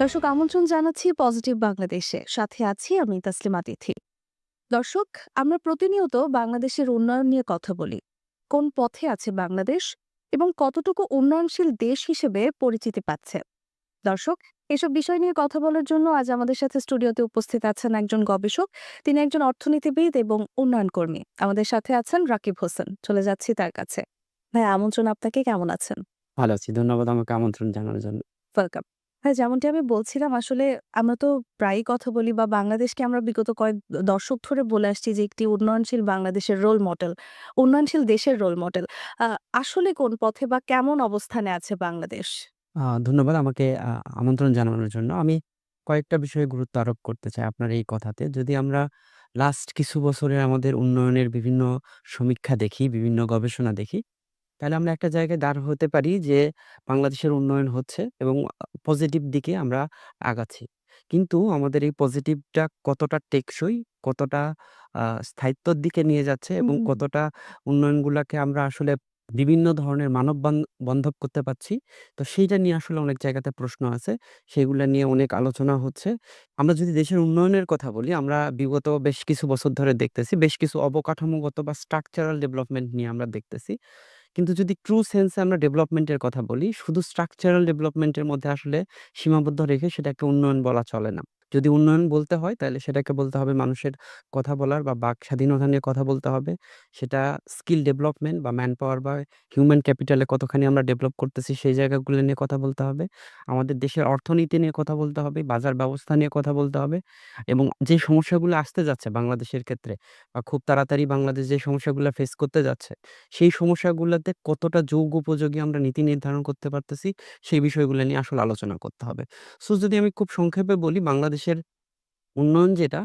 দর্শক আমন্ত্রণ জানাচ্ছি পজিটিভ বাংলাদেশে। সাথে আছি আমি তাসলিমা তিথি দর্শক আমরা প্রতিনিয়ত বাংলাদেশের উন্নয়ন নিয়ে কথা বলি। কোন পথে আছে বাংলাদেশ এবং কতটুকু উন্নয়নশীল দেশ হিসেবে পরিচিতি পাচ্ছে? দর্শক এসব বিষয় নিয়ে কথা বলার জন্য আজ আমাদের সাথে স্টুডিওতে উপস্থিত আছেন একজন গবেষক। তিনি একজন অর্থনীতিবিদ এবং উন্নয়ন কর্মী। আমাদের সাথে আছেন রাকিব হোসেন। চলে যাচ্ছি তার কাছে। ভাই আমন্ত্রণ আপনাকে। কেমন আছেন? ভালো আছি। ধন্যবাদ আমাকে আমন্ত্রণ জানানোর জন্য। ওয়েলকাম। হ্যাঁ, যেমনটি আমি বলছিলাম আসলে আমরা তো প্রায়ই কথা বলি বা বাংলাদেশকে আমরা বিগত কয়েক দশক ধরে বলে আসছি যে একটি উন্নয়নশীল বাংলাদেশের রোল মডেল, উন্নয়নশীল দেশের রোল মডেল। আসলে কোন পথে বা কেমন অবস্থানে আছে বাংলাদেশ? ধন্যবাদ আমাকে আমন্ত্রণ জানানোর জন্য। আমি কয়েকটা বিষয়ে গুরুত্ব আরোপ করতে চাই আপনার এই কথাতে। যদি আমরা লাস্ট কিছু বছরের আমাদের উন্নয়নের বিভিন্ন সমীক্ষা দেখি, বিভিন্ন গবেষণা দেখি, তাহলে আমরা একটা জায়গায় দাঁড় হতে পারি যে বাংলাদেশের উন্নয়ন হচ্ছে এবং পজিটিভ দিকে আমরা আগাচ্ছি। কিন্তু আমাদের এই পজিটিভটা কতটা টেকসই, কতটা আ স্থায়িত্বর দিকে নিয়ে যাচ্ছে এবং হুম। কতটা উন্নয়নগুলাকে আমরা আসলে বিভিন্ন ধরনের মানব বান বান্ধব করতে পারছি। তো সেইটা নিয়ে আসলে অনেক জায়গাতে প্রশ্ন আছে। সেগুলা নিয়ে অনেক আলোচনা হচ্ছে। আমরা যদি দেশের উন্নয়নের কথা বলি, আমরা বিগত বেশ কিছু বছর ধরে দেখতেছি, বেশ কিছু অবকাঠামোগত বা স্ট্রাকচারাল ডেভেলপমেন্ট নিয়ে আমরা দেখতেছি। কিন্তু যদি ট্রু সেন্সে আমরা ডেভেলপমেন্টের কথা বলি, শুধু স্ট্রাকচারাল ডেভেলপমেন্টের মধ্যে আসলে সীমাবদ্ধ রেখে সেটাকে উন্নয়ন বলা চলে না। যদি উন্নয়ন বলতে হয় তাহলে সেটাকে বলতে হবে মানুষের কথা বলার বা বাক স্বাধীনতা নিয়ে কথা বলতে হবে। সেটা স্কিল ডেভেলপমেন্ট বা ম্যান পাওয়ার বা হিউম্যান ক্যাপিটালে কতখানি আমরা ডেভেলপ করতেছি সেই জায়গাগুলো নিয়ে কথা বলতে হবে। আমাদের দেশের অর্থনীতি নিয়ে কথা বলতে হবে, বাজার ব্যবস্থা নিয়ে কথা বলতে হবে এবং যে সমস্যাগুলো আসতে যাচ্ছে বাংলাদেশের ক্ষেত্রে বা খুব তাড়াতাড়ি বাংলাদেশ যে সমস্যাগুলো ফেস করতে যাচ্ছে সেই সমস্যাগুলোতে কতটা যোগ উপযোগী আমরা নীতি নির্ধারণ করতে পারতেছি, সেই বিষয়গুলো নিয়ে আসলে আলোচনা করতে হবে। সো যদি আমি খুব সংক্ষেপে বলি বাংলাদেশের উন্নয়ন যেটা,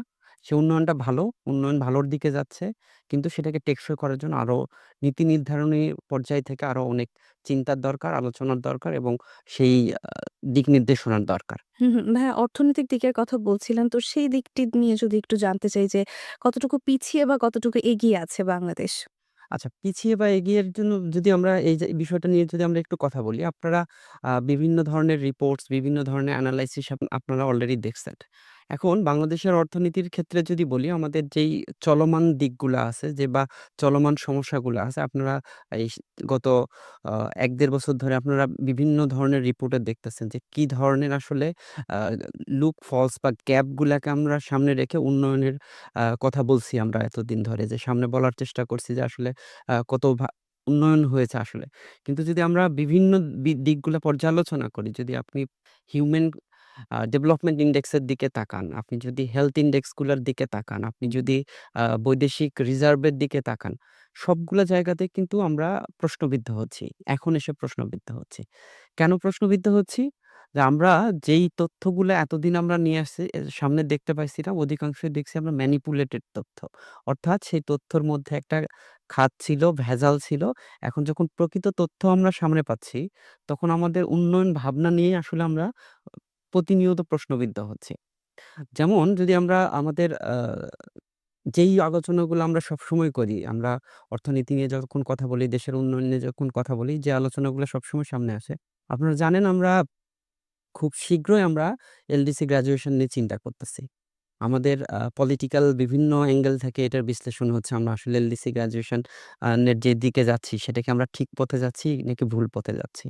সে উন্নয়নটা ভালো, উন্নয়ন ভালোর দিকে যাচ্ছে। কিন্তু সেটাকে টেকসই করার জন্য আরও নীতি নির্ধারণী পর্যায় থেকে আরও অনেক চিন্তার দরকার, আলোচনার দরকার এবং সেই দিক নির্দেশনার দরকার। হুম, হুম। অর্থনৈতিক দিকের কথা বলছিলেন। তো সেই দিকটি নিয়ে যদি একটু জানতে চাই যে কতটুকু পিছিয়ে বা কতটুকু এগিয়ে আছে বাংলাদেশ? আচ্ছা, পিছিয়ে বা এগিয়ের জন্য যদি আমরা এই যে বিষয়টা নিয়ে যদি আমরা একটু কথা বলি, আপনারা বিভিন্ন ধরনের রিপোর্টস, বিভিন্ন ধরনের অ্যানালাইসিস আপ আপনারা অলরেডি দেখছেন। এখন বাংলাদেশের অর্থনীতির ক্ষেত্রে যদি বলি, আমাদের যেই চলমান দিকগুলা আছে যে বা চলমান সমস্যাগুলো আছে, আপনারা এই গত আ ১-১.৫ বছর ধরে আপনারা বিভিন্ন ধরনের রিপোর্টে দেখতেছেন যে কি ধরনের আসলে লুক ফলস বা গ্যাপ গুলাকে আমরা সামনে রেখে উন্নয়নের কথা বলছি আমরা এতদিন ধরে যে সামনে বলার চেষ্টা করছি যে আসলে কত ভা উন্নয়ন হয়েছে আসলে। কিন্তু যদি আমরা বিভিন্ন দিকগুলা পর্যালোচনা করি, যদি আপনি হিউম্যান ডেভেলপমেন্ট ইন্ডেক্সের দিকে তাকান, আপনি যদি হেলথ ইন্ডেক্সগুলোর দিকে তাকান, আপনি যদি বৈদেশিক রিজার্ভের দিকে তাকান, সবগুলা জায়গাতে কিন্তু আমরা প্রশ্নবিদ্ধ হচ্ছি। এখন এসে প্রশ্নবিদ্ধ হচ্ছি। কেন প্রশ্নবিদ্ধ হচ্ছি? যে আমরা যেই তথ্যগুলা এতদিন আমরা নিয়ে আসছি সামনে দেখতে পাইছিলাম অধিকাংশই দেখছি আমরা ম্যানিপুলেটেড তথ্য। অর্থাৎ সেই তথ্যর মধ্যে একটা খাত ছিল, ভেজাল ছিল। এখন যখন প্রকৃত তথ্য আমরা সামনে পাচ্ছি, তখন আমাদের উন্নয়ন ভাবনা নিয়ে আসলে আমরা প্রতিনিয়ত প্রশ্নবিদ্ধ হচ্ছে যেমন যদি আমরা আমাদের যেই আলোচনাগুলো আমরা সবসময় করি, আমরা অর্থনীতি নিয়ে যখন কথা বলি, দেশের উন্নয়ন নিয়ে যখন কথা বলি, যে আলোচনাগুলো সবসময় সামনে আসে। আপনারা জানেন আমরা খুব শীঘ্রই আমরা এলডিসি গ্রাজুয়েশন নিয়ে চিন্তা করতেছি। আমাদের পলিটিক্যাল বিভিন্ন অ্যাঙ্গেল থেকে এটার বিশ্লেষণ হচ্ছে আমরা আসলে এলডিসি নের যে দিকে যাচ্ছি সেটাকে আমরা ঠিক পথে যাচ্ছি নাকি ভুল পথে যাচ্ছি?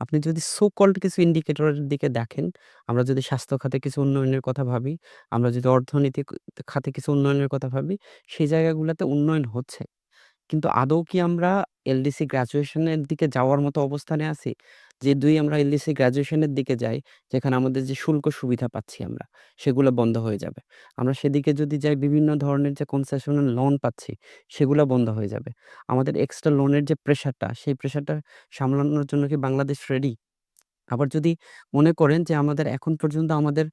আপনি যদি সো কল্ড কিছু ইন্ডিকেটরের দিকে দেখেন, আমরা যদি স্বাস্থ্য খাতে কিছু উন্নয়নের কথা ভাবি, আমরা যদি অর্থনৈতিক খাতে কিছু উন্নয়নের কথা ভাবি, সেই জায়গাগুলোতে উন্নয়ন হচ্ছে। কিন্তু আদৌ কি আমরা এলডিসি গ্র্যাজুয়েশনের দিকে যাওয়ার মতো অবস্থানে আছি? যদি আমরা এলডিসি গ্র্যাজুয়েশনের দিকে যাই, যেখানে আমাদের যে শুল্ক সুবিধা পাচ্ছি আমরা, সেগুলো বন্ধ হয়ে যাবে। আমরা সেদিকে যদি যাই বিভিন্ন ধরনের যে কনসেশনাল লোন পাচ্ছি, সেগুলা বন্ধ হয়ে যাবে। আমাদের এক্সট্রা লোনের যে প্রেশারটা, সেই প্রেশারটা সামলানোর জন্য কি বাংলাদেশ রেডি? আবার যদি মনে করেন যে আমাদের এখন পর্যন্ত আমাদের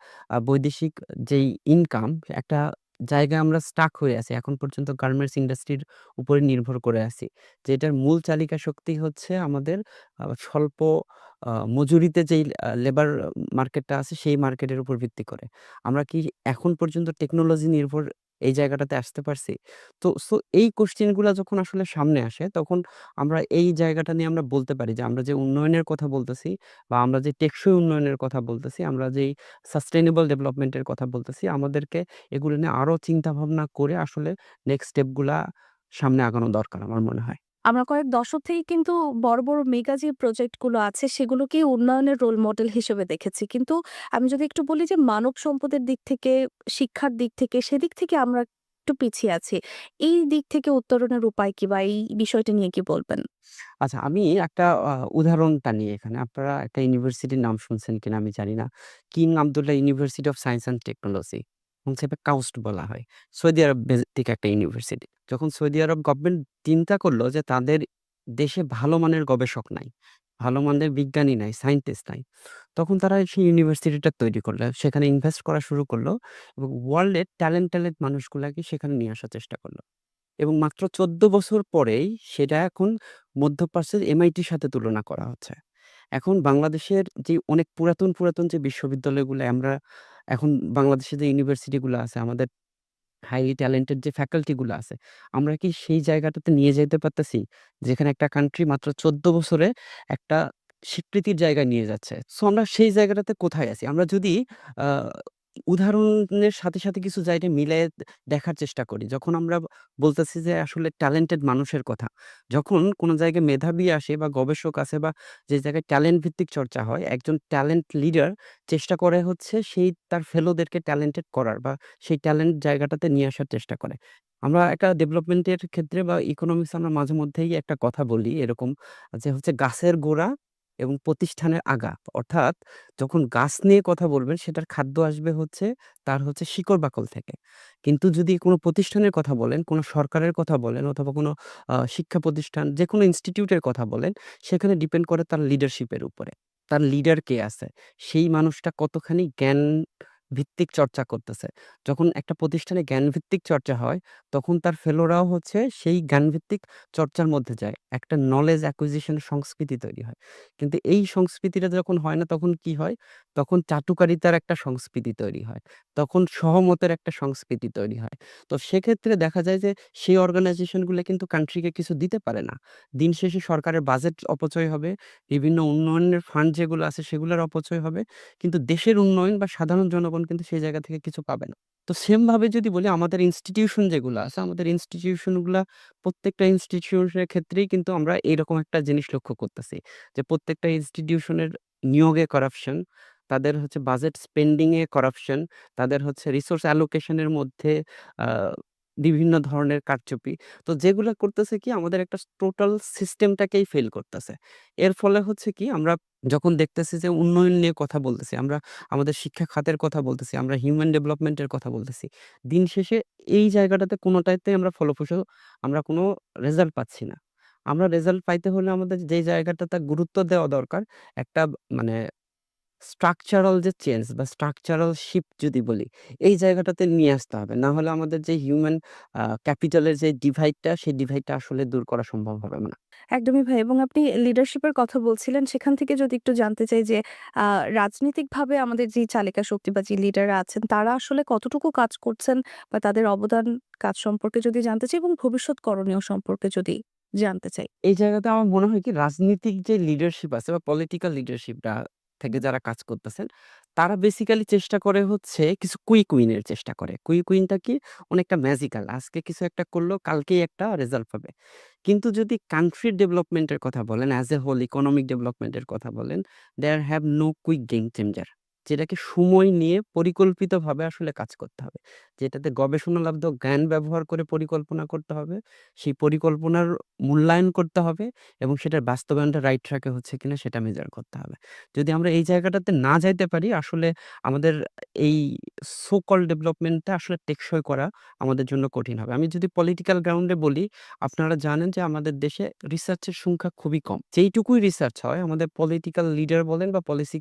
বৈদেশিক যেই ইনকাম একটা জায়গায় আমরা স্টাক হয়ে আছি। এখন পর্যন্ত গার্মেন্টস ইন্ডাস্ট্রির উপরে নির্ভর করে আছি। যেটার মূল চালিকা শক্তি হচ্ছে আমাদের স্বল্প মজুরিতে যেই লেবার মার্কেটটা আছে, সেই মার্কেটের উপর ভিত্তি করে। আমরা কি এখন পর্যন্ত টেকনোলজি নির্ভর এই জায়গাটাতে আসতে পারছি? তো সো এই কোয়েশ্চেন যখন আসলে সামনে আসে তখন আমরা এই জায়গাটা নিয়ে আমরা বলতে পারি যে আমরা যে উন্নয়নের কথা বলতেছি বা আমরা যে টেকসই উন্নয়নের কথা বলতেছি, আমরা যেই সাস্টেনেবল ডেভেলপমেন্টের কথা বলতেছি, আমাদেরকে এগুলো নিয়ে আরও চিন্তা ভাবনা করে আসলে নেক্সট স্টেপগুলা সামনে আগানো দরকার আমার মনে হয়। আমরা কয়েক দশক থেকে কিন্তু বড়, বড় মেগা যে প্রজেক্টগুলো আছে সেগুলোকেই উন্নয়নের রোল মডেল হিসেবে দেখেছি। কিন্তু আমি যদি একটু বলি যে মানব সম্পদের দিক থেকে, শিক্ষার দিক থেকে সেদিক থেকে আমরা একটু পিছিয়ে আছি। এই দিক থেকে উত্তরণের উপায় কি বা এই বিষয়টা নিয়ে কি বলবেন? আচ্ছা আমি একটা আ উদাহরণ টানি এখানে। আপনারা একটা ইউনিভার্সিটির নাম শুনছেন কিনা আমি জানি না। King Abdullah University of Science and Technology. সংক্ষেপে কাউস্ট বলা হয়। সৌদি আরব ভিত্তিক একটা ইউনিভার্সিটি। যখন সৌদি আরব গভর্নমেন্ট চিন্তা করল যে তাদের দেশে ভালো মানের গবেষক নাই, ভালো মানের বিজ্ঞানী নাই, সায়েন্টিস্ট নাই। তখন তারা সেই ইউনিভার্সিটিটা তৈরি করল সেখানে ইনভেস্ট করা শুরু করল এবং ওয়ার্ল্ডের ট্যালেন্ট, ট্যালেন্ট মানুষগুলাকে সেখানে নিয়ে আসার চেষ্টা করল এবং মাত্র ১৪ বছর পরেই সেটা এখন মধ্যপ্রাচ্যের এমআইটির সাথে তুলনা করা হচ্ছে। এখন বাংলাদেশের যে অনেক পুরাতন, পুরাতন যে বিশ্ববিদ্যালয়গুলো আমরা এখন বাংলাদেশে যে ইউনিভার্সিটিগুলো আছে, আমাদের হাইলি ট্যালেন্টেড যে ফ্যাকাল্টি গুলো আছে, আমরা কি সেই জায়গাটাতে নিয়ে যাইতে পারতেছি? যেখানে একটা কান্ট্রি মাত্র ১৪ বছরে একটা স্বীকৃতির জায়গায় নিয়ে যাচ্ছে। সো আমরা সেই জায়গাটাতে কোথায় আছি? আমরা যদি উদাহরণের সাথে, সাথে কিছু জায়গা মিলে দেখার চেষ্টা করি। যখন আমরা বলতেছি যে আসলে ট্যালেন্টেড মানুষের কথা। যখন কোন জায়গায় মেধাবী আসে বা গবেষক আছে বা যে জায়গায় ট্যালেন্ট ভিত্তিক চর্চা হয়, একজন ট্যালেন্ট লিডার চেষ্টা করে হচ্ছে সেই তার ফেলোদেরকে ট্যালেন্টেড করার বা সেই ট্যালেন্ট জায়গাটাতে নিয়ে আসার চেষ্টা করে। আমরা একটা ডেভেলপমেন্টের ক্ষেত্রে বা ইকোনমিক্স আমরা মাঝে মধ্যেই একটা কথা বলি এরকম যে হচ্ছে গাছের গোড়া এবং প্রতিষ্ঠানের আগা। অর্থাৎ যখন গাছ নিয়ে কথা বলবেন সেটার খাদ্য আসবে হচ্ছে তার হচ্ছে শিকড় বাকল থেকে। কিন্তু যদি কোনো প্রতিষ্ঠানের কথা বলেন, কোনো সরকারের কথা বলেন অথবা কোনো শিক্ষা প্রতিষ্ঠান যে কোনো ইনস্টিটিউটের কথা বলেন, সেখানে ডিপেন্ড করে তার লিডারশিপের উপরে। তার লিডার কে আছে? সেই মানুষটা কতখানি জ্ঞান ভিত্তিক চর্চা করতেছে। যখন একটা প্রতিষ্ঠানে জ্ঞানভিত্তিক চর্চা হয়, তখন তার ফেলোরাও হচ্ছে সেই জ্ঞানভিত্তিক চর্চার মধ্যে যায়। একটা নলেজ অ্যাকুইজিশন সংস্কৃতি তৈরি হয়। কিন্তু এই সংস্কৃতিটা যখন হয় না তখন কি হয়? তখন চাটুকারিতার একটা সংস্কৃতি তৈরি হয়। তখন সহমতের একটা সংস্কৃতি তৈরি হয়। তো সেক্ষেত্রে দেখা যায় যে সেই অর্গানাইজেশনগুলো কিন্তু কান্ট্রিকে কিছু দিতে পারে না। দিন শেষে সরকারের বাজেট অপচয় হবে, বিভিন্ন উন্নয়নের ফান্ড যেগুলো আছে সেগুলোর অপচয় হবে। কিন্তু দেশের উন্নয়ন বা সাধারণ জনগণ কিন্তু সেই জায়গা থেকে কিছু পাবে না। তো সেমভাবে যদি বলি আমাদের ইনস্টিটিউশন যেগুলো আছে, আমাদের ইনস্টিটিউশনগুলা প্রত্যেকটা ইনস্টিটিউশনের ক্ষেত্রেই কিন্তু আমরা এরকম একটা জিনিস লক্ষ্য করতেছি। যে প্রত্যেকটা ইনস্টিটিউশনের নিয়োগে করাপশন, তাদের হচ্ছে বাজেট স্পেন্ডিংয়ে করাপশন, তাদের হচ্ছে রিসোর্স অ্যালোকেশনের মধ্যে বিভিন্ন ধরনের কারচুপি। তো যেগুলা করতেছে কি আমাদের একটা টোটাল সিস্টেমটাকেই ফেল করতেছে। এর ফলে হচ্ছে কি আমরা যখন দেখতেছি যে উন্নয়ন নিয়ে কথা বলতেছি, আমরা আমাদের শিক্ষা খাতের কথা বলতেছি, আমরা হিউম্যান ডেভেলপমেন্টের কথা বলতেছি। দিন শেষে এই জায়গাটাতে কোনোটাইতে আমরা ফলপ্রসূ আমরা কোনো রেজাল্ট পাচ্ছি না। আমরা রেজাল্ট পাইতে হলে আমাদের যে জায়গাটাতে গুরুত্ব দেওয়া দরকার, একটা মানে স্ট্রাকচারাল যে চেঞ্জ বা স্ট্রাকচারাল শিফট যদি বলি, এই জায়গাটাতে নিয়ে আসতে হবে। না হলে আমাদের যে হিউম্যান আ ক্যাপিটাল এর যে ডিভাইড টা, সেই ডিভাইড টা আসলে দূর করা সম্ভব হবে না। একদমই ভাই এবং আপনি লিডারশিপ এর কথা বলছিলেন সেখান থেকে যদি একটু জানতে চাই যে রাজনৈতিকভাবে আমাদের যে চালিকা শক্তি বা যে লিডাররা আছেন তারা আসলে কতটুকু কাজ করছেন বা তাদের অবদান কাজ সম্পর্কে যদি জানতে চাই এবং ভবিষ্যৎ করণীয় সম্পর্কে যদি জানতে চাই? এই জায়গাতে আমার মনে হয় কি রাজনীতিক যে লিডারশিপ আছে বা পলিটিক্যাল লিডারশিপ টা থেকে যারা কাজ করতেছেন, তারা বেসিক্যালি চেষ্টা করে হচ্ছে কিছু কুইক উইনের চেষ্টা করে। কুইক উইনটা কি? অনেকটা ম্যাজিক্যাল। আজকে কিছু একটা করল, কালকেই একটা রেজাল্ট পাবে। কিন্তু যদি কান্ট্রির ডেভেলপমেন্টের কথা বলেন, অ্যাজ এ হোল ইকোনমিক ডেভেলপমেন্টের কথা বলেন, there have no quick game changer. যেটাকে সময় নিয়ে পরিকল্পিতভাবে আসলে কাজ করতে হবে। যেটাতে গবেষণালব্ধ জ্ঞান ব্যবহার করে পরিকল্পনা করতে হবে। সেই পরিকল্পনার মূল্যায়ন করতে হবে এবং সেটার বাস্তবায়নটা রাইট ট্র্যাক হচ্ছে কিনা সেটা মেজার করতে হবে। যদি আমরা এই জায়গাটাতে না যাইতে পারি আসলে আমাদের এই সো কল্ড ডেভেলপমেন্ট আসলে টেকসই করা আমাদের জন্য কঠিন হবে। আমি যদি পলিটিক্যাল গ্রাউন্ডে বলি, আপনারা জানেন যে আমাদের দেশে রিসার্চের সংখ্যা খুবই কম। যেইটুকুই রিসার্চ হয় আমাদের পলিটিক্যাল লিডার বলেন বা পলিসি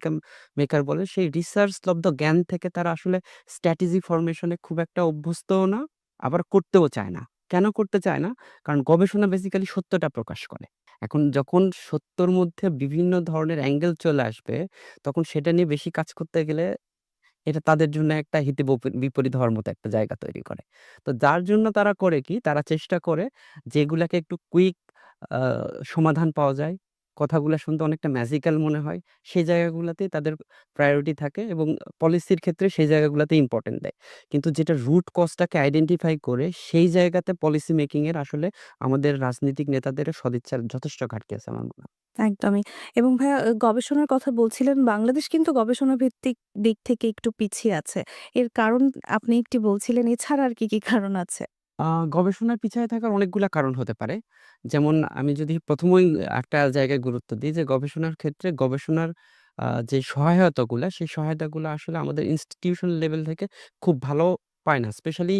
মেকার বলেন, সেই রিসার্চ লব্ধ জ্ঞান থেকে তারা আসলে স্ট্র্যাটেজি ফরমেশন খুব একটা অভ্যস্তও না, আবার করতেও চায় না। কেন করতে চায় না? কারণ গবেষণা বেসিক্যালি সত্যটা প্রকাশ করে। এখন যখন সত্যর মধ্যে বিভিন্ন ধরনের অ্যাঙ্গেল চলে আসবে, তখন সেটা নিয়ে বেশি কাজ করতে গেলে এটা তাদের জন্য একটা হিতে বপ- বিপরীত হওয়ার মতো একটা জায়গা তৈরি করে তো যার জন্য তারা করে কি তারা চেষ্টা করে যেগুলাকে একটু কুইক সমাধান পাওয়া যায় কথাগুলো শুনতে অনেকটা ম্যাজিক্যাল মনে হয় সেই জায়গাগুলোতে তাদের প্রায়োরিটি থাকে এবং পলিসির ক্ষেত্রে সেই জায়গাগুলোতে ইম্পর্টেন্ট দেয় কিন্তু যেটা রুট কজটাকে আইডেন্টিফাই করে সেই জায়গাতে পলিসি মেকিং এর আসলে আমাদের রাজনৈতিক নেতাদের সদিচ্ছার যথেষ্ট ঘাটতি আছে আমার মনে হয় একদমই। এবং ভাইয়া গবেষণার কথা বলছিলেন, বাংলাদেশ কিন্তু গবেষণা ভিত্তিক দিক থেকে একটু পিছিয়ে আছে। এর কারণ আপনি একটি বলছিলেন, এছাড়া আর কি, কি কারণ আছে? গবেষণার পিছায়ে থাকার অনেকগুলা কারণ হতে পারে। যেমন আমি যদি ১ম এই একটা জায়গায় গুরুত্ব দিই যে গবেষণার ক্ষেত্রে গবেষণার যে সহায়তাগুলা, সেই সহায়তাগুলা আসলে আমাদের ইনস্টিটিউশন লেভেল থেকে খুব ভালো পায় না। স্পেশালি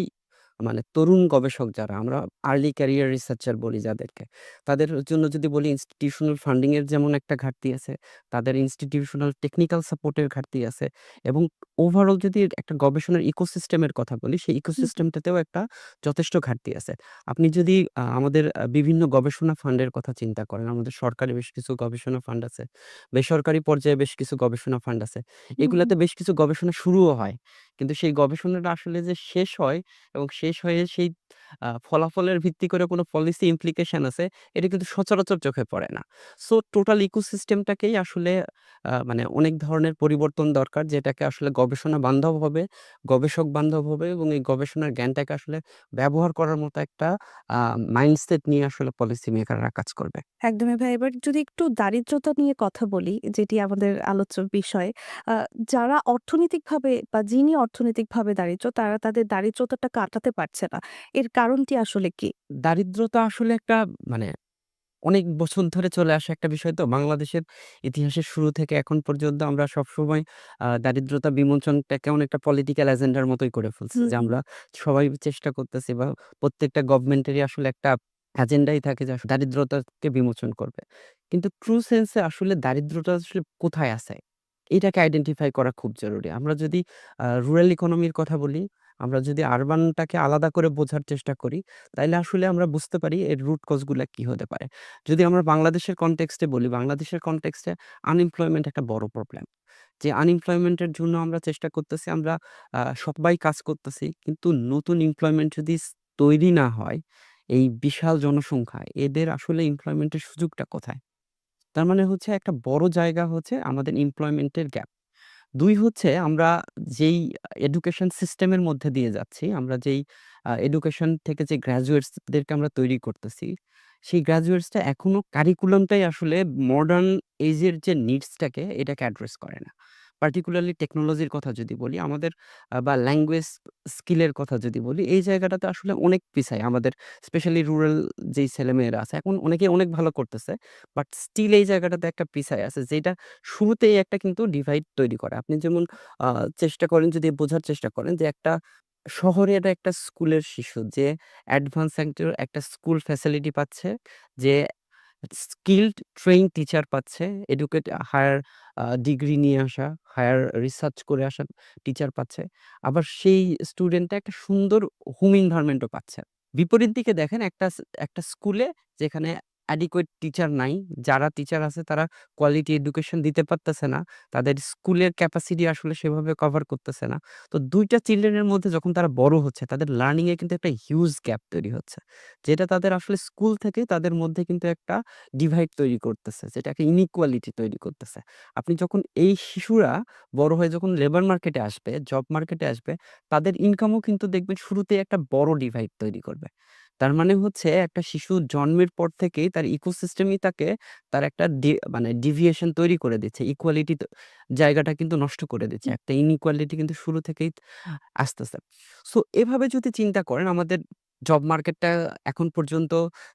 মানে তরুণ গবেষক যারা আমরা আর্লি ক্যারিয়ার রিসার্চার বলি যাদেরকে, তাদের জন্য যদি বলি ইনস্টিটিউশনাল ফান্ডিং এর যেমন একটা ঘাটতি আছে, তাদের ইনস্টিটিউশনাল টেকনিক্যাল সাপোর্টের ঘাটতি আছে এবং ওভারঅল যদি একটা গবেষণার ইকোসিস্টেমের কথা বলি, সেই ইকোসিস্টেমটাতেও একটা যথেষ্ট ঘাটতি আছে। আপনি যদি আমাদের বিভিন্ন গবেষণা ফান্ডের কথা চিন্তা করেন, আমাদের সরকারি বেশ কিছু গবেষণা ফান্ড আছে। বেসরকারি পর্যায়ে বেশ কিছু গবেষণা ফান্ড আছে। এগুলাতে বেশ কিছু গবেষণা শুরুও হয়। কিন্তু সেই গবেষণাটা আসলে যে শেষ হয় এবং শেষ হয়ে সেই ফলাফলের ভিত্তি করে কোনো পলিসি ইমপ্লিকেশন আছে, এটা কিন্তু সচরাচর চোখে পড়ে না। সো টোটাল ইকোসিস্টেমটাকেই আসলে মানে অনেক ধরনের পরিবর্তন দরকার যেটাকে আসলে গবেষণা বান্ধব হবে, গবেষক বান্ধব হবে এবং এই গবেষণার জ্ঞানটাকে আসলে ব্যবহার করার মতো একটা মাইন্ডসেট নিয়ে আসলে পলিসি মেকাররা কাজ করবে। একদমই ভাই। এবার যদি একটু দারিদ্রতা নিয়ে কথা বলি, যেটি আমাদের আলোচ্য বিষয়। যারা অর্থনৈতিকভাবে বা যিনি অর্থনৈতিকভাবে দারিদ্র, তারা তাদের দারিদ্রতাটা কাটাতে পারছে না। এর কারণটি আসলে কি? দারিদ্রতা আসলে একটা মানে অনেক বছর ধরে চলে আসা একটা বিষয় তো। বাংলাদেশের ইতিহাসের শুরু থেকে এখন পর্যন্ত আমরা সবসময় দারিদ্রতা বিমোচনটাকে অনেকটা পলিটিক্যাল এজেন্ডার মতোই করে ফেলছি। যে আমরা সবাই চেষ্টা করতেছি বা প্রত্যেকটা গভর্নমেন্টেরই আসলে একটা এজেন্ডাই থাকে যে আস দারিদ্রতাকে বিমোচন করবে। কিন্তু ট্রু সেন্সে আসলে দারিদ্রতা আসলে কোথায় আছে? এটাকে আইডেন্টিফাই করা খুব জরুরি। আমরা যদি রুরাল ইকোনমির কথা বলি, আমরা যদি আরবানটাকে আলাদা করে বোঝার চেষ্টা করি, তাইলে আসলে আমরা বুঝতে পারি এর রুট কজগুলা কি হতে পারে। যদি আমরা বাংলাদেশের কনটেক্সটে বলি, বাংলাদেশের কনটেক্সটে আনএমপ্লয়মেন্ট একটা বড় প্রবলেম। যে আনএমপ্লয়মেন্টের জন্য আমরা চেষ্টা করতেছি, আমরা সবাই কাজ করতেছি। কিন্তু নতুন এমপ্লয়মেন্ট যদি তৈরি না হয়, এই বিশাল জনসংখ্যায় এদের আসলে এমপ্লয়মেন্টের সুযোগটা কোথায়? তার মানে হচ্ছে একটা বড় জায়গা হচ্ছে আমাদের এমপ্লয়মেন্টের গ্যাপ। ২ হচ্ছে আমরা যেই এডুকেশন সিস্টেমের মধ্যে দিয়ে যাচ্ছি, আমরা যেই এডুকেশন থেকে যে গ্র্যাজুয়েটস দেরকে আমরা তৈরি করতেছি, সেই গ্র্যাজুয়েটসটা এখনও কারিকুলামটাই আসলে মডার্ন এজের এর যে নিডস টাকে এটাকে অ্যাড্রেস করে না। পার্টিকুলারলি টেকনোলজির কথা যদি বলি, আমাদের বা ল্যাঙ্গুয়েজ স্কিলের কথা যদি বলি, এই জায়গাটাতে আসলে অনেক পিছাই। আমাদের স্পেশালি রুরাল যেই ছেলেমেয়েরা আছে, এখন অনেকেই অনেক ভালো করতেছে। বাট স্টিল এই জায়গাটাতে একটা পিছায় আছে যেটা শুরুতেই একটা কিন্তু ডিভাইড তৈরি করে। আপনি যেমন চেষ্টা করেন যদি বোঝার চেষ্টা করেন যে একটা শহরের একটা স্কুলের শিশু যে অ্যাডভান্স একটা স্কুল ফ্যাসিলিটি পাচ্ছে, যে স্কিলড ট্রেইন টিচার পাচ্ছে, এডুকেট হায়ার ডিগ্রি নিয়ে আসা, হায়ার রিসার্চ করে আসা টিচার পাচ্ছে। আবার সেই স্টুডেন্টটা একটা সুন্দর হোম এনভায়রনমেন্ট ও পাচ্ছে। বিপরীত দিকে দেখেন একটা একটা স্কুলে যেখানে অ্যাডিকুয়েট টিচার নাই। যারা টিচার আছে তারা কোয়ালিটি এডুকেশন দিতে পারতেছে না। তাদের স্কুলের ক্যাপাসিটি আসলে সেভাবে কভার করতেছে না। তো ২ টা চিলড্রেন এর মধ্যে যখন তারা বড় হচ্ছে, তাদের লার্নিং এ কিন্তু একটা হিউজ গ্যাপ তৈরি হচ্ছে। যেটা তাদের আসলে স্কুল থেকে তাদের মধ্যে কিন্তু একটা ডিভাইড তৈরি করতেছে। যেটা একটা ইনইকুয়ালিটি তৈরি করতেছে। আপনি যখন এই শিশুরা বড় হয়ে যখন লেবার মার্কেটে আসবে, জব মার্কেটে আসবে, তাদের ইনকামও কিন্তু দেখবেন শুরুতে একটা বড় ডিভাইড তৈরি করবে। তার মানে হচ্ছে একটা শিশু জন্মের পর থেকেই তার ইকোসিস্টেমই তাকে তার একটা ডি মানে ডিভিয়েশন তৈরি করে দিচ্ছে। ইকুয়ালিটি জায়গাটা কিন্তু নষ্ট করে দিচ্ছে। একটা ইনইকুয়ালিটি কিন্তু শুরু থেকেই আসতেছে। সো এভাবে যদি চিন্তা করেন আমাদের জব মার্কেটটা এখন পর্যন্ত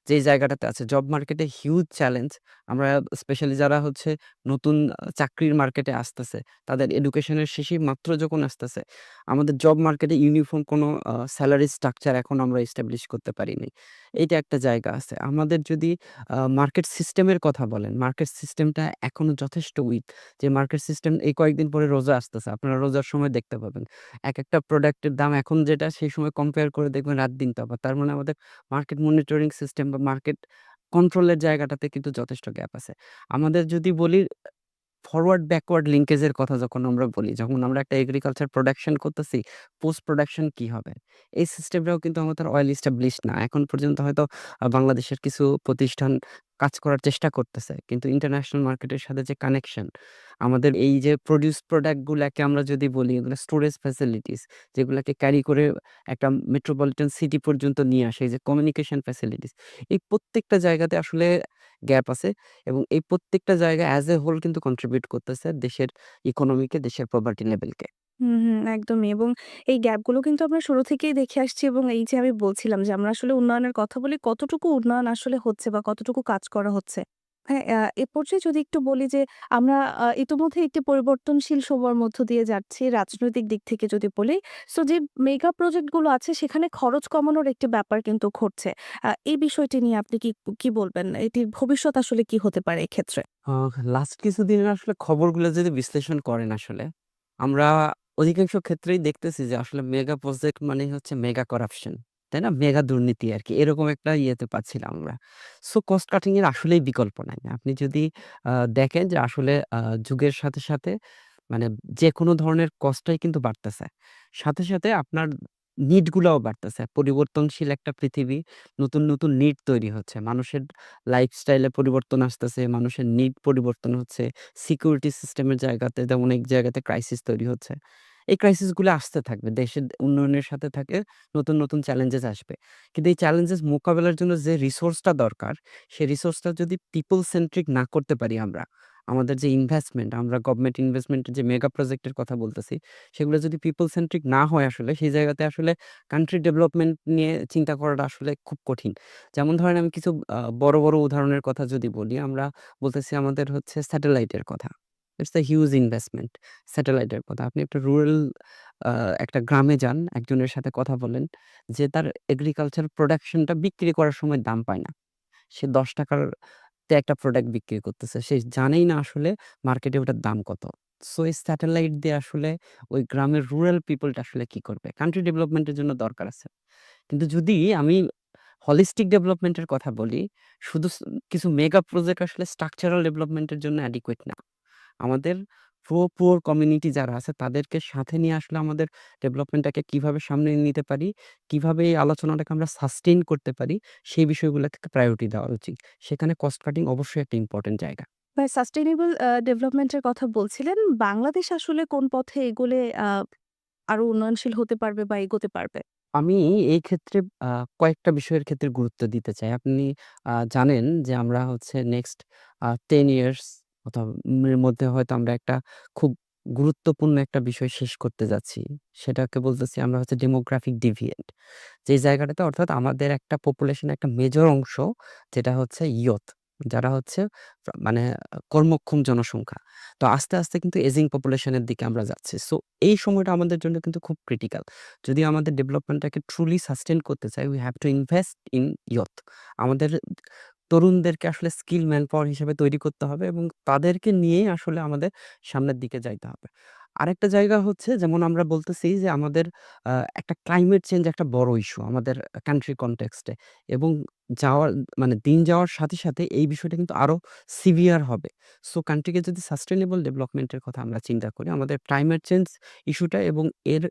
যেই জায়গাটাতে আছে, জব মার্কেটে হিউজ চ্যালেঞ্জ। আমরা স্পেশালি যারা হচ্ছে নতুন চাকরির মার্কেটে আসতেছে, তাদের এডুকেশনের শেষেই মাত্র যখন আসতেছে, আমাদের জব মার্কেটে ইউনিফর্ম কোনো আ সেলারি স্ট্রাকচার এখনও আমরা এস্টাবলিশ করতে পারিনি। এইটা একটা জায়গা আছে। আমাদের যদি মার্কেট সিস্টেমের কথা বলেন, মার্কেট সিস্টেমটা এখনও যথেষ্ট উইক। যে মার্কেট সিস্টেম এই কয়েকদিন পরে রোজা আসতেছে। আপনারা রোজার সময় দেখতে পাবেন। এক একেকটা প্রোডাক্টের দাম এখন যেটা সেই সময় কম্পেয়ার করে দেখবেন রাত-দিন তফাৎ। তার মানে আমাদের মার্কেট মনিটরিং সিস্টেম বা মার্কেট কন্ট্রোলের জায়গাটাতে কিন্তু যথেষ্ট গ্যাপ আছে। আমাদের যদি বলি ফরওয়ার্ড ব্যাকওয়ার্ড লিঙ্কেজের কথা যখন আমরা বলি, যখন আমরা একটা এগ্রিকালচার প্রোডাকশন করতেছি, পোস্ট প্রোডাকশন কি হবে? এই সিস্টেমটাও কিন্তু আমাদের ওয়েল এস্টাবলিশড না। এখন পর্যন্ত হয়তো বাংলাদেশের কিছু প্রতিষ্ঠান কাজ করার চেষ্টা করতেছে। কিন্তু ইন্টারন্যাশনাল মার্কেটের সাথে যে কানেকশন, আমাদের এই যে প্রোডিউস প্রোডাক্টগুলোকে আমরা যদি বলি এগুলো স্টোরেজ ফ্যাসিলিটিস যেগুলাকে ক্যারি করে একটা মেট্রোপলিটন সিটি পর্যন্ত নিয়ে আসে, এই যে কমিউনিকেশন ফ্যাসিলিটিস, এই প্রত্যেকটা জায়গাতে আসলে গ্যাপ আছে এবং এই প্রত্যেকটা জায়গা অ্যাজ এ হোল কিন্তু কন্ট্রিবিউট করতেছে দেশের ইকোনমিকে, দেশের প্রপার্টি লেভেলকে। হুম, হুম, একদমই এবং এই গ্যাপগুলো কিন্তু আমরা শুরু থেকেই দেখে আসছি এবং এই যে আমি বলছিলাম যে আমরা আসলে উন্নয়নের কথা বলি, কতটুকু উন্নয়ন আসলে হচ্ছে বা কতটুকু কাজ করা হচ্ছে। হ্যাঁ, আ এ পর্যায়ে যদি একটু বলি যে আমরা আ ইতোমধ্যে একটি পরিবর্তনশীল সময়ের মধ্য দিয়ে যাচ্ছি রাজনৈতিক দিক থেকে যদি বলি। সো যে মেগা প্রজেক্টগুলো আছে সেখানে খরচ কমানোর একটি ব্যাপার কিন্তু ঘটছে। আ এই বিষয়টি নিয়ে আপনি কি কি বলবেন? এটির ভবিষ্যৎ আসলে কি হতে পারে এক্ষেত্রে? আ লাস্ট কিছুদিনের আসলে খবরগুলো যদি বিশ্লেষণ করেন আসলে, আমরা অধিকাংশ ক্ষেত্রেই দেখতেছি যে আসলে মেগা প্রজেক্ট মানেই হচ্ছে মেগা করাপশন। তাই না? মেগা দুর্নীতি আরকি। এরকম একটা ইয়েতে পাচ্ছিলাম আমরা। সো কস্ট কাটিং এর আসলেই বিকল্প নাই। আপনি যদি দেখেন যে আসলে যুগের সাথে, সাথে মানে যেকোনো ধরনের কস্টটাই কিন্তু বাড়তেছে। সাথে, সাথে আপনার নিড গুলাও বাড়তেছে। পরিবর্তনশীল একটা পৃথিবী, নতুন, নতুন নিড তৈরি হচ্ছে। মানুষের লাইফস্টাইলে পরিবর্তন আসতেছে, মানুষের নিড পরিবর্তন হচ্ছে। সিকিউরিটি সিস্টেমের জায়গাতে যেমন এক জায়গাতে ক্রাইসিস তৈরি হচ্ছে। এই ক্রাইসিসগুলো আসতে থাকবে। দেশের উন্নয়নের সাথে থাকে নতুন, নতুন চ্যালেঞ্জেস আসবে। কিন্তু এই চ্যালেঞ্জেস মোকাবেলার জন্য যে রিসোর্সটা দরকার, সেই রিসোর্সটা যদি পিপল সেন্ট্রিক না করতে পারি আমরা, আমাদের যে ইনভেস্টমেন্ট, আমরা গভর্নমেন্ট ইনভেস্টমেন্টের যে মেগা প্রজেক্টের কথা বলতেছি, সেগুলো যদি পিপল সেন্ট্রিক না হয় আসলে, সেই জায়গাতে আসলে কান্ট্রি ডেভেলপমেন্ট নিয়ে চিন্তা করাটা আসলে খুব কঠিন। যেমন ধরেন আমি কিছু বড়, বড় উদাহরণের কথা যদি বলি, আমরা বলতেছি আমাদের হচ্ছে স্যাটেলাইটের কথা। ইটস আ হিউজ ইনভেস্টমেন্ট স্যাটেলাইটের কথা। আপনি একটা রুরাল একটা গ্রামে যান, একজনের সাথে কথা বলেন যে তার এগ্রিকালচার প্রোডাকশনটা বিক্রি করার সময় দাম পায় না। সে ৳১০ তে একটা প্রোডাক্ট বিক্রি করতেছে। সে জানেই না আসলে মার্কেটে ওটার দাম কত। সো এই স্যাটেলাইট দিয়ে আসলে ওই গ্রামের রুরাল পিপলটা আসলে কি করবে? কান্ট্রি ডেভেলপমেন্টের জন্য দরকার আছে। কিন্তু যদি আমি হলিস্টিক ডেভেলপমেন্টের কথা বলি, শুধু কিছু মেগা প্রজেক্ট আসলে স্ট্রাকচারাল ডেভেলপমেন্টের জন্য অ্যাডিকুয়েট না। আমাদের পুয়ার, পুয়ার কমিউনিটি যারা আছে তাদেরকে সাথে নিয়ে আসলে আমাদের ডেভেলপমেন্টটাকে কীভাবে সামনে নিতে পারি, কীভাবে এই আলোচনাটাকে আমরা সাস্টেইন করতে পারি, সেই বিষয়গুলোকে প্রায়োরিটি দেওয়া উচিত। সেখানে কস্ট কাটিং অবশ্যই একটা ইম্পর্টেন্ট জায়গা। ভাই সাস্টেইনেবল আ ডেভেলপমেন্ট কথা বলছিলেন। বাংলাদেশ আসলে কোন পথে এগোলে আরও উন্নয়নশীল হতে পারবে বা এগোতে পারবে? আমি এই ক্ষেত্রে কয়েকটা বিষয়ের ক্ষেত্রে গুরুত্ব দিতে চাই। আপনি জানেন যে আমরা হচ্ছে নেক্সট টেন ইয়ার্স মধ্যে হয়তো আমরা একটা খুব গুরুত্বপূর্ণ একটা বিষয় শেষ করতে যাচ্ছি। সেটাকে বলতেছি আমরা হচ্ছে ডেমোগ্রাফিক ডিভিয়েন্ট। যে জায়গাটাতে অর্থাৎ আমাদের একটা পপুলেশন একটা মেজর অংশ যেটা হচ্ছে ইয়ুথ যারা হচ্ছে মানে কর্মক্ষম জনসংখ্যা। তো আস্তে, আস্তে কিন্তু এজিং পপুলেশনের দিকে আমরা যাচ্ছি। সো এই সময়টা আমাদের জন্য কিন্তু খুব ক্রিটিক্যাল। যদি আমাদের ডেভেলপমেন্টটাকে ট্রুলি সাস্টেইন করতে চাই, we have to invest in youth. আমাদের তরুণদেরকে আসলে স্কিল ম্যান পাওয়ার হিসেবে তৈরি করতে হবে এবং তাদেরকে নিয়েই আসলে আমাদের সামনের দিকে যাইতে হবে। আরেকটা জায়গা হচ্ছে, যেমন আমরা বলতেছি যে আমাদের একটা ক্লাইমেট চেঞ্জ একটা বড় ইস্যু আমাদের কান্ট্রি কনটেক্সট এবং যাওয়ার মানে দিন যাওয়ার সাথে, সাথে এই বিষয়টা কিন্তু আরও সিভিয়ার হবে। সো কান্ট্রিকে যদি সাস্টেইনেবল ডেভেলপমেন্ট এর কথা আমরা চিন্তা করি, আমাদের ক্লাইমেট চেঞ্জ ইস্যুটা এবং এর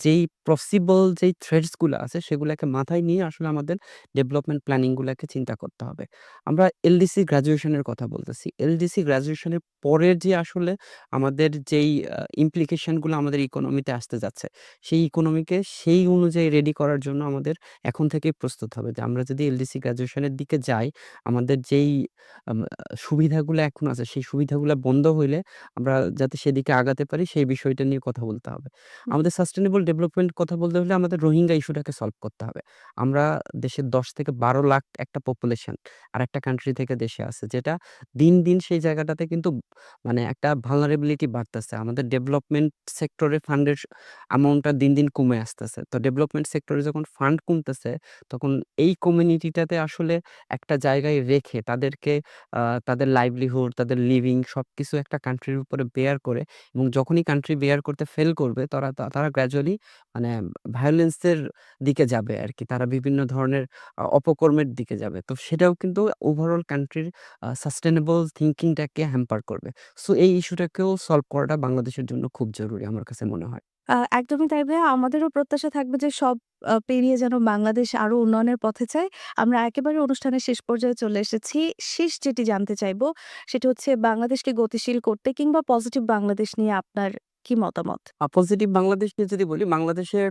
যেই পসিবল যেই থ্রেটসগুলা আছে সেগুলাকে মাথায় নিয়ে আসলে আমাদের ডেভেলপমেন্ট প্ল্যানিং গুলাকে চিন্তা করতে হবে। আমরা এলডিসি গ্র্যাজুয়েশন এর কথা বলতেছি। এলডিসি গ্র্যাজুয়েশন এর পরের যে আসলে আমাদের যেই আ ইমপ্লিকেশনগুলো আমাদের ইকোনমিতে আসতে যাচ্ছে, সেই ইকোনমিকে সেই অনুযায়ী রেডি করার জন্য আমাদের এখন থেকেই প্রস্তুত হবে যে আমরা যদি এলডিসি গ্র্যাজুয়েশন এর দিকে যাই, আমাদের যেই সুবিধাগুলা এখন আছে সেই সুবিধাগুলা বন্ধ হইলে আমরা যাতে সেদিকে আগাতে পারি সেই বিষয়টা নিয়ে কথা বলতে হবে। আমাদের সাস্টেনেবল ডেভেলপমেন্ট কথা বলতে হলে আমাদের রোহিঙ্গা ইস্যুটাকে সলভ করতে হবে। আমরা দেশের ১০ থেকে ১২ লাখ একটা পপুলেশন আরেকটা কান্ট্রি থেকে দেশে আছে যেটা দিন, দিন সেই জায়গাটাতে কিন্তু মানে একটা ভালনারেবিলিটি বাড়তেছে। আমাদের ডেভেলপমেন্ট সেক্টরে ফান্ডের অ্যামাউন্টটা দিন, দিন কমে আসতেছে। তো ডেভেলপমেন্ট সেক্টরে যখন ফান্ড কমতেছে তখন এই কমিউনিটিটা সাথে আসলে একটা জায়গায় রেখে তাদেরকে তাদের লাইভলিহুড, তাদের লিভিং সবকিছু একটা কান্ট্রির উপরে বেয়ার করে এবং যখনই কান্ট্রি বেয়ার করতে ফেল করবে তারা তারা গ্র্যাজুয়ালি মানে ভায়োলেন্সের দিকে যাবে আর কি তারা বিভিন্ন ধরনের অপকর্মের দিকে যাবে। তো সেটাও কিন্তু ওভারঅল কান্ট্রির সাস্টেনেবল সাস্টেইনেবল থিংকিং টাকে হ্যাম্পার করবে। সো এই ইস্যুটাকেও সলভ করাটা বাংলাদেশের জন্য খুব জরুরি আমার কাছে মনে হয়। একদমই তাই ভাইয়া। আমাদেরও প্রত্যাশা থাকবে যে সব পেরিয়ে যেন বাংলাদেশ আরও উন্নয়নের পথে যায়। আমরা একেবারে অনুষ্ঠানের শেষ পর্যায়ে চলে এসেছি। শেষ যেটি জানতে চাইব, সেটি হচ্ছে বাংলাদেশকে গতিশীল করতে কিংবা পজিটিভ বাংলাদেশ নিয়ে আপনার কি মতামত? পজিটিভ বাংলাদেশ নিয়ে যদি বলি, বাংলাদেশের,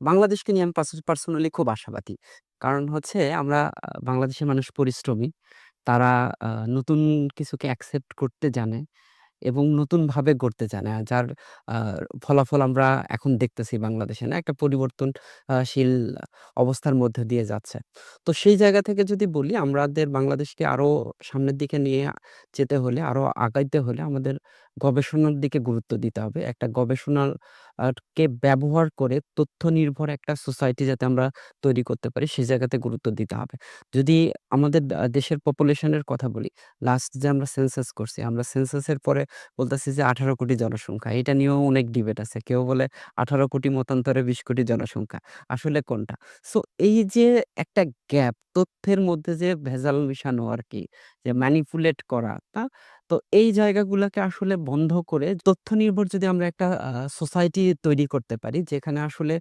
বাংলাদেশকে নিয়ে আমি পার্স, পার্সোনালি খুব আশাবাদী। কারণ হচ্ছে আমরা বাংলাদেশের মানুষ পরিশ্রমী। তারা নতুন কিছুকে অ্যাকসেপ্ট করতে জানে এবং নতুনভাবে গড়তে চায় না। যার ফলাফল আমরা এখন দেখতেছি বাংলাদেশে না একটা পরিবর্তনশীল অবস্থার মধ্যে দিয়ে যাচ্ছে। তো সেই জায়গা থেকে যদি বলি আমাদের বাংলাদেশকে আরও সামনের দিকে নিয়ে যেতে হলে, আরও আগাইতে হলে আমাদের গবেষণার দিকে গুরুত্ব দিতে হবে। একটা গবেষণার কে ব্যবহার করে তথ্য নির্ভর একটা সোসাইটি যাতে আমরা তৈরি করতে পারি সেই জায়গাতে গুরুত্ব দিতে হবে। যদি আমাদের দেশের পপুলেশন এর কথা বলি, লাস্ট যে আমরা সেন্সাস করছি, আমরা সেন্সাসের পরে বলতেছি যে ১৮ কোটি জনসংখ্যা। এটা নিয়েও অনেক ডিবেট আছে। কেউ বলে ১৮ কোটি মতান্তরে ২০ কোটি জনসংখ্যা। আসলে কোনটা? সো এই যে একটা গ্যাপ তথ্যের মধ্যে যে ভেজাল মিশানো আর কি যে ম্যানিপুলেট করা, তা তো এই জায়গাগুলাকে আসলে বন্ধ করে তথ্য নির্ভর যদি আমরা একটা সোসাইটি তৈরি করতে পারি যেখানে আসলে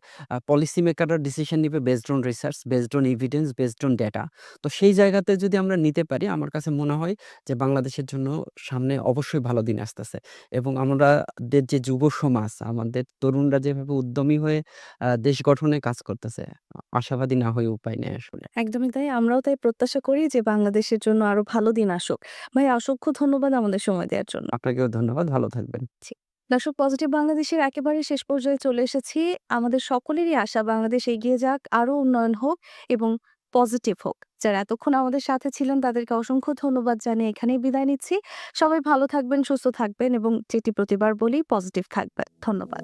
পলিসি মেকাররা ডিসিশন নিবে based on research, based on evidence, based on data. তো সেই জায়গাতে যদি আমরা নিতে পারি আমার কাছে মনে হয় যে বাংলাদেশের জন্য সামনে অবশ্যই ভালো দিন আসতেছে। এবং আমাদের যে যুব সমাজ, আমাদের তরুণরা যেভাবে উদ্যমী হয়ে দেশ গঠনে কাজ করতেছে, আশাবাদী না হয়ে উপায় নেই আসলে। একদমই তাই। আমরাও তাই প্রত্যাশা করি যে বাংলাদেশের জন্য আরও ভালো দিন আসুক। ভাই অসংখ্য ধন্যবাদ আমাদের সময় দেওয়ার জন্য। আপনাকেও ধন্যবাদ। ভালো থাকবেন। জি। দর্শক পজিটিভ বাংলাদেশের একেবারে শেষ পর্যায়ে চলে এসেছি। আমাদের সকলেরই আশা বাংলাদেশ এগিয়ে যাক, আরও উন্নয়ন হোক এবং পজিটিভ হোক। যারা এতক্ষণ আমাদের সাথে ছিলেন তাদেরকে অসংখ্য ধন্যবাদ জানিয়ে এখানেই বিদায় নিচ্ছি। সবাই ভালো থাকবেন, সুস্থ থাকবেন এবং যেটি প্রতিবার বলি পজিটিভ থাকবেন। ধন্যবাদ।